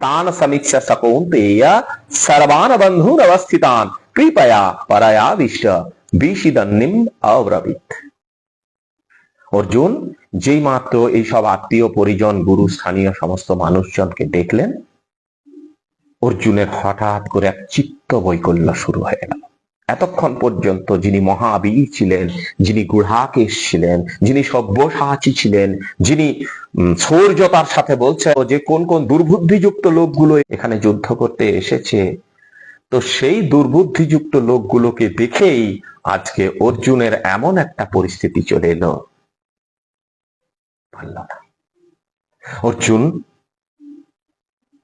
তান সমীক্ষ সকৌন্তেয় সর্বান বন্ধুর অবস্থিতান কৃপয়া পরায়াবিষ্ট বিষিদন্নিম অব্রবিত অর্জুন, যেই মাত্র এই সব আত্মীয়, পরিজন, গুরু, স্থানীয় সমস্ত মানুষজনকে দেখলেন, অর্জুনের হঠাৎ করে এক চিত্ত বৈকল্য শুরু হয়ে গেল। এতক্ষণ পর্যন্ত যিনি মহাবীর ছিলেন যিনি গুঢ়াকেশ ছিলেন যিনি সব্যসাচী ছিলেন যিনি উম, শৌর্যতার সাথে বলছে যে কোন কোন দুর্বুদ্ধিযুক্ত লোকগুলো এখানে যুদ্ধ করতে এসেছে তো সেই দুর্বুদ্ধিযুক্ত লোকগুলোকে দেখেই আজকে অর্জুনের এমন একটা পরিস্থিতি চলে এলো। অর্জুন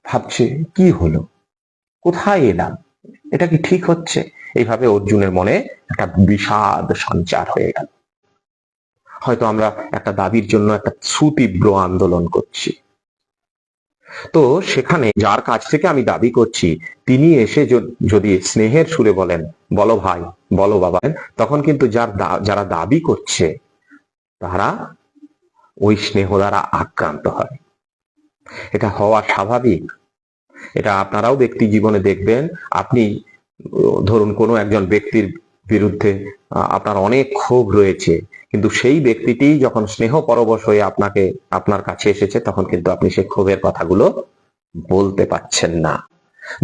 ভাবছে কি হলো? কোথায় এলাম? এটা কি ঠিক হচ্ছে? এইভাবে অর্জুনের মনে একটা বিষাদ সঞ্চার হয়ে গেল। হয়তো আমরা একটা দাবির জন্য একটা সুতীব্র আন্দোলন করছি। তো সেখানে যার কাছ থেকে আমি দাবি করছি, তিনি এসে যদি স্নেহের সুরে বলেন, বলো ভাই, বলো বাবা, তখন কিন্তু যার যারা দাবি করছে, তারা ওই স্নেহ দ্বারা আক্রান্ত হয়। এটা হওয়া স্বাভাবিক। এটা আপনারাও ব্যক্তি জীবনে দেখবেন, আপনি ধরুন কোনো একজন ব্যক্তির বিরুদ্ধে আপনার অনেক ক্ষোভ রয়েছে, কিন্তু সেই ব্যক্তিটি যখন স্নেহ পরবশ হয়ে আপনাকে, আপনার কাছে এসেছে, তখন কিন্তু আপনি সেই ক্ষোভের কথাগুলো বলতে পাচ্ছেন না।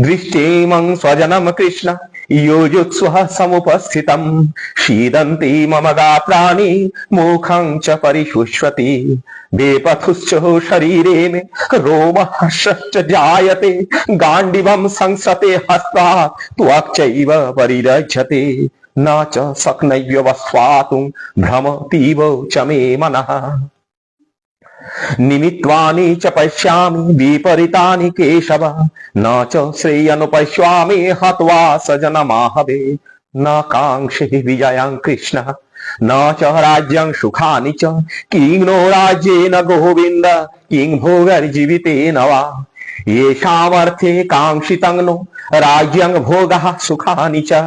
দৃষ্টি মং স্বজনম কৃষ্ণ। योजुत्स्वः समुपस्थितम् शीदन्ति मम गा प्राणी मुखं च परिशुष्वति बेपथुश्च शरीरे मे रोमहर्षश्च जायते गाण्डिवं संसते हस्तात् त्वक्चैव परिरज्यते न च शक्नव्यवस्वातुं भ्रमतीव च मे मनः निमित्वानि च पश्यामि विपरीतानि केशव न च श्रेयनुपश्यामि हत्वा सजनमाहवे न काङ्क्षे विजयं कृष्ण न च राज्यं सुखानि च किं नो राज्येन गोविन्द किं भोगर्जीवितेन वा येषामर्थे काङ्क्षितं नो राज्यं भोगः सुखानि च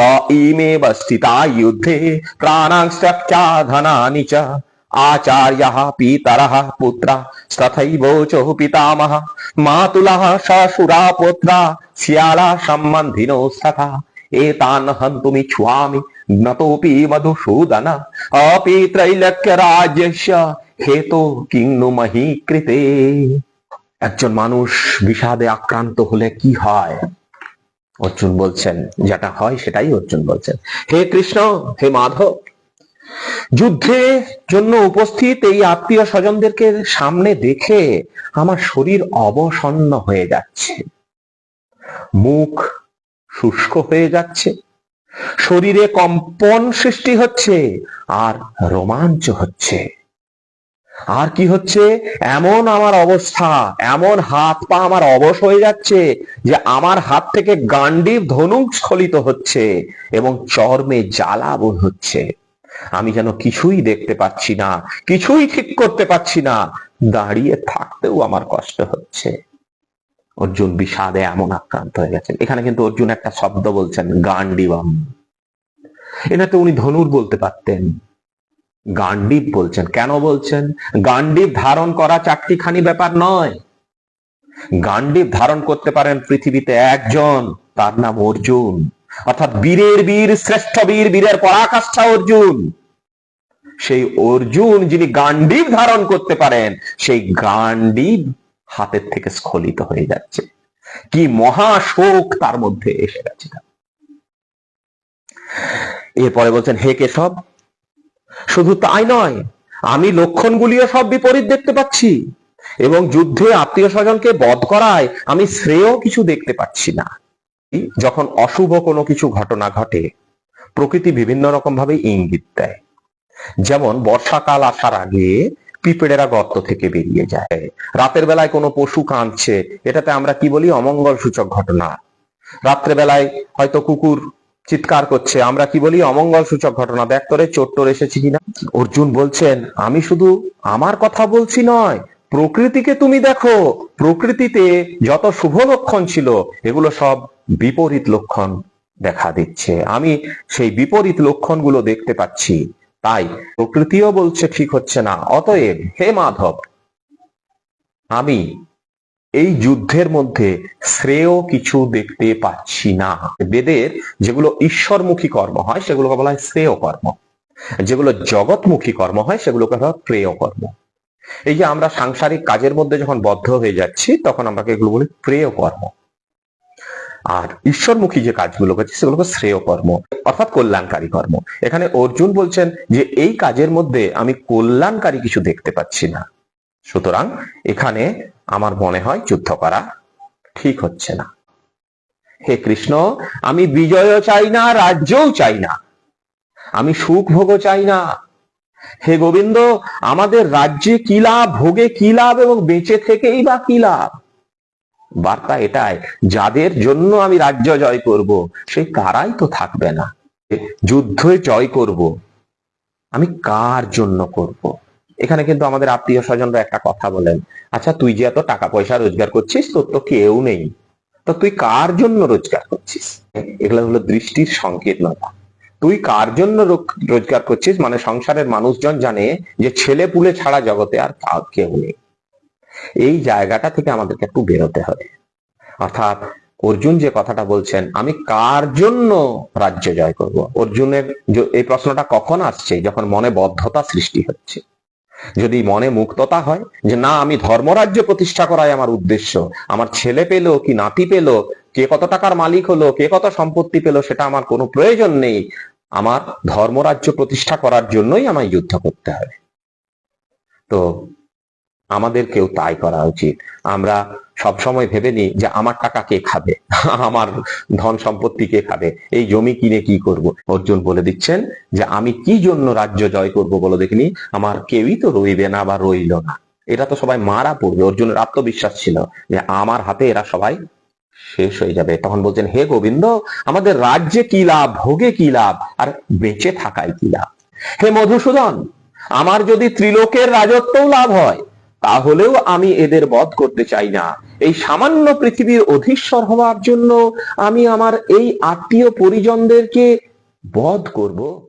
त इमेव स्थिता युद्धे प्राणां त्यक्त्या धनानि च आचार्यः पितरः पुत्रा तथैव च पितामह मातुलः श्वशुरा पुत्रा श्याला सम्बन्धिनो तथा एतान् हन्तुमिच्छामि नतोऽपि मधुसूदन अपि त्रैलक्यराज्यस्य হেতু কিংনু মহি কৃতে একজন মানুষ বিষাদে আক্রান্ত হলে কি হয় অর্জুন বলছেন যেটা হয় সেটাই অর্জুন বলছেন হে কৃষ্ণ হে মাধব যুদ্ধের জন্য উপস্থিত এই আত্মীয় স্বজনদেরকে সামনে দেখে আমার শরীর অবসন্ন হয়ে যাচ্ছে। মুখ শুষ্ক হয়ে যাচ্ছে। শরীরে কম্পন সৃষ্টি হচ্ছে আর রোমাঞ্চ হচ্ছে। আর কি হচ্ছে? এমন আমার অবস্থা, এমন হাত পা আমার অবশ হয়ে যাচ্ছে যে আমার হাত থেকে গান্ডীব ধনুক স্খলিত হচ্ছে এবং চর্মে জ্বালা বোধ হচ্ছে। আমি যেন কিছুই দেখতে পাচ্ছি না, কিছুই ঠিক করতে পারছি না। দাঁড়িয়ে থাকতেও আমার কষ্ট হচ্ছে। অর্জুন বিষাদে এমন আক্রান্ত হয়ে গেছেন। এখানে কিন্তু অর্জুন একটা শব্দ বলছেন, গান্ডিবম। এনাতে উনি ধনুর বলতে পারতেন। গান্ডীব বলছেন। কেন বলছেন? গান্ডীব ধারণ করা চারটিখানি ব্যাপার নয়। গান্ডীব ধারণ করতে পারেন পৃথিবীতে একজন, তার নাম অর্জুন। অর্থাৎ বীরের বীর, শ্রেষ্ঠ বীর, বীরের পরাকাষ্ঠা অর্জুন। সেই অর্জুন যিনি গান্ডীব ধারণ করতে পারেন, সেই গান্ডীব হাতের থেকে স্খলিত হয়ে যাচ্ছে। কি মহা শোক তার মধ্যে এসে গেছে। এরপরে বলছেন, হে কেশব, শুধু তাই নয়, আমি লক্ষণগুলিও সব বিপরীত দেখতে পাচ্ছি এবং যুদ্ধে আত্মীয় স্বজনকে বধ করায় আমি শ্রেয় কিছু দেখতে পাচ্ছি না। যখন অশুভ কোনো কিছু ঘটনা ঘটে, প্রকৃতি বিভিন্ন রকম ভাবে ইঙ্গিত দেয়। যেমন বর্ষাকাল আসার আগে পিঁপড়েরা গর্ত থেকে বেরিয়ে যায়। রাতের বেলায় কোনো পশু কাঁদছে, এটাতে আমরা কি বলি? অমঙ্গল সূচক ঘটনা। রাত্রে বেলায় হয়তো কুকুর চিৎকার করছে, আমরা কি বলি? অমঙ্গল সূচক ঘটনা। দেখ তোরে চোট্টর এসেছি কিনা? অর্জুন বলছেন, আমি শুধু আমার কথা বলছি নয়, প্রকৃতিকে তুমি দেখো। প্রকৃতিতে যত শুভ লক্ষণ ছিল, এগুলো সব বিপরীত লক্ষণ দেখা দিচ্ছে। আমি সেই বিপরীত লক্ষণগুলো দেখতে পাচ্ছি। তাই প্রকৃতিও বলছে ঠিক হচ্ছে না। অতএব হে মাধব, আমি এই যুদ্ধের মধ্যে শ্রেয় কিছু দেখতে পাচ্ছি না। বেদের যেগুলো ঈশ্বরমুখী কর্ম হয়, সেগুলোকে বলা হয় শ্রেয় কর্ম। যেগুলো জগৎমুখী কর্ম হয়, সেগুলোকে বলা হয় প্রেয় কর্ম। এই যে আমরা সাংসারিক কাজের মধ্যে যখন বদ্ধ হয়ে যাচ্ছি, তখন আমরা এগুলো বলি প্রেয় কর্ম। আর ঈশ্বরমুখী যে কাজগুলো করছে, সেগুলোকে শ্রেয় কর্ম, অর্থাৎ কল্যাণকারী কর্ম। এখানে অর্জুন বলছেন যে, এই কাজের মধ্যে আমি কল্যাণকারী কিছু দেখতে পাচ্ছি না। সুতরাং এখানে আমার মনে হয় যুদ্ধ করা ঠিক হচ্ছে না। হে কৃষ্ণ, আমি বিজয়ও চাই না, রাজ্যও চাই না। আমি সুখ ভোগও চাই না। হে গোবিন্দ, আমাদের রাজ্যে কি লাভ, ভোগে কি লাভ, এবং বেঁচে থেকেই বা কি লাভ? বার্তা এটাই, যাদের জন্য আমি রাজ্য জয় করব সেই কারাই তো থাকবে না। যুদ্ধে জয় করব, আমি কার জন্য করব? এখানে কিন্তু আমাদের আত্মীয় স্বজনরা একটা কথা বলেন আচ্ছা তুই যে এত টাকা পয়সা রোজগার করছিস, তোর তো কেউ নেই। তো তুই কার জন্য রোজগার করছিস? এগুলো হলো দৃষ্টির সংকীর্ণতা। তুই কার জন্য রোজগার করছিস? মানে সংসারের মানুষজন জানে যে ছেলে পুলে ছাড়া জগতে আর কাউ, কেউ নেই। এই জায়গাটা থেকে আমাদেরকে একটু বেরোতে হবে। অর্থাৎ অর্জুন যে কথাটা বলছেন, আমি কার জন্য রাজ্য জয় করব? অর্জুনের এই প্রশ্নটা কখন আসছে? যখন মনে বদ্ধতা সৃষ্টি হচ্ছে। যদি মনে মুক্ততা হয়, যে না, আমি ধর্মরাজ্য প্রতিষ্ঠা করাই আমার উদ্দেশ্য, আমার ছেলে পেল কি নাতি পেল, কে কত টাকার মালিক হলো, কে কত সম্পত্তি পেল, সেটা আমার কোনো প্রয়োজন নেই। আমার ধর্মরাজ্য প্রতিষ্ঠা করার জন্যই আমায় যুদ্ধ করতে হবে। তো আমাদেরকেও তাই করা উচিত। আমরা সবসময় ভেবে নিই যে আমার টাকা কে খাবে? আমার ধন সম্পত্তি কে খাবে? এই জমি কিনে কি করব? অর্জুন বলে দিচ্ছেন যে, আমি কি জন্য রাজ্য জয় করব বলো দেখিনি? আমার কেউই তো রইবে না বা রইল না। এটা তো সবাই মারা পড়বে। অর্জুনের আত্মবিশ্বাস ছিল যে, আমার হাতে এরা সবাই শেষ হয়ে যাবে। তখন বলছেন, হে গোবিন্দ, আমাদের রাজ্যে কি লাভ? ভোগে কি লাভ? আর বেঁচে থাকায় কি লাভ? হে মধুসূদন, আমার যদি ত্রিলোকের রাজত্বও লাভ হয় তাহলেও আমি এদের বধ করতে চাই না। এই সামান্য পৃথিবীর অধীশ্বর হওয়ার জন্য আমি আমার এই আত্মীয় পরিজনদেরকে বধ করব।